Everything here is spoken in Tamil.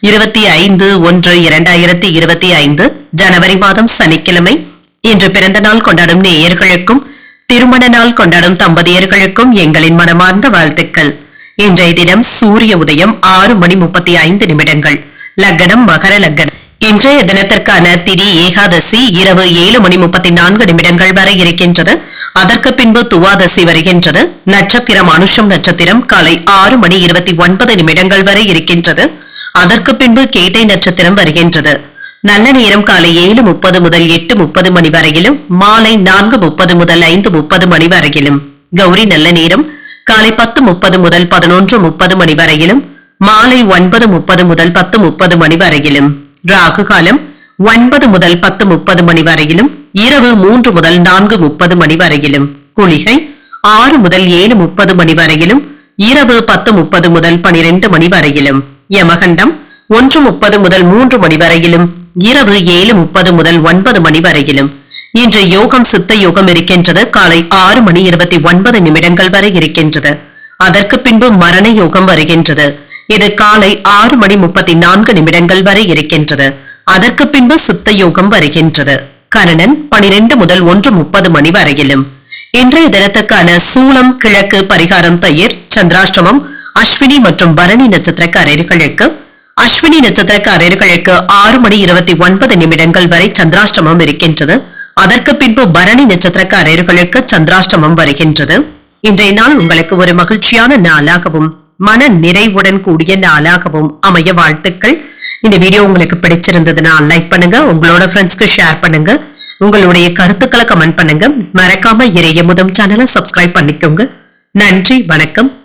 இருபத்தி ஐந்து ஒன்று இரண்டாயிரத்தி இருபத்தி ஐந்து ஜனவரி மாதம் சனிக்கிழமை. இன்று பிறந்த நாள் கொண்டாடும் நேயர்களுக்கும் திருமண நாள் கொண்டாடும் தம்பதியர்களுக்கும் எங்களின் மனமார்ந்த வாழ்த்துக்கள். இன்றைய தினம் சூரிய உதயம் ஆறு மணி முப்பத்தி ஐந்து நிமிடங்கள். லக்னம் மகர லக்னம். இன்றைய தினத்திற்கான திதி ஏகாதசி இரவு ஏழு மணி முப்பத்தி நான்கு நிமிடங்கள் வரை இருக்கின்றது. அதற்கு பின்பு துவாதசி வருகின்றது. நட்சத்திரம் அனுஷம் நட்சத்திரம் காலை ஆறு மணி இருபத்தி ஒன்பது நிமிடங்கள் வரை இருக்கின்றது. அதற்கு பின்பு கேட்டை நட்சத்திரம் வருகின்றது. நல்ல நேரம் காலை ஏழு முப்பது முதல் எட்டு முப்பது மணி வரையிலும் மாலை நான்கு முப்பது முதல் ஐந்து முப்பது மணி வரையிலும். கௌரி நல்ல நேரம் காலை பத்து முப்பது முதல் பதினொன்று முப்பது மணி வரையிலும் மாலை ஒன்பது முப்பது முதல் பத்து முப்பது மணி வரையிலும். ராகு காலம் ஒன்பது முதல் பத்து முப்பது மணி வரையிலும் இரவு மூன்று முதல் நான்கு முப்பது மணி வரையிலும். குளிகை ஆறு முதல் ஏழு முப்பது மணி வரையிலும் இரவு பத்து முப்பது முதல் பனிரெண்டு மணி வரையிலும். யமகண்டம் ஒன்று முப்பது முதல் மூன்று மணி வரையிலும் இரவு ஏழு முப்பது முதல் ஒன்பது மணி வரையிலும். இன்று யோகம் சித்த யோகம் இருக்கின்றது. காலை ஆறு மணி இருபத்தி ஒன்பது நிமிடங்கள் வரை இருக்கின்றது. அதற்கு பின்பு மரண யோகம் வருகின்றது. இது காலை ஆறு மணி முப்பத்தி நான்கு நிமிடங்கள் வரை இருக்கின்றது. அதற்கு பின்பு சித்த யோகம் வருகின்றது. கரணன் பனிரெண்டு முதல் ஒன்று முப்பது மணி வரையிலும். இன்றைய தினத்துக்கான சூளம் கிழக்கு பரிகாரம் தயிர் சந்திராஷ்டமம் அஸ்வினி மற்றும் பரணி நட்சத்திரக்காரர்களுக்கு அஸ்வினி நட்சத்திரக்காரர்களுக்கு ஆறு மணி இருபத்தி ஒன்பது நிமிடங்கள் வரை சந்திராஷ்டமம் இருக்கின்றது. அதற்கு பின்பு பரணி நட்சத்திரக்காரர்களுக்கு சந்திராஷ்டமம் வருகின்றது. இன்றைய நாள் உங்களுக்கு ஒரு மகிழ்ச்சியான நாளாகவும் மன நிறைவுடன் கூடிய நாளாகவும் அமைய வாழ்த்துக்கள். இந்த வீடியோ உங்களுக்கு பிடிச்சிருந்ததுன்னா லைக் பண்ணுங்க உங்களோட ஃப்ரெண்ட்ஸ்க்கு ஷேர் பண்ணுங்க. உங்களுடைய கருத்துக்களை கமெண்ட் பண்ணுங்க. மறக்காம இறைய முதம் சேனலை சப்ஸ்கிரைப் பண்ணிக்கோங்க. நன்றி வணக்கம்.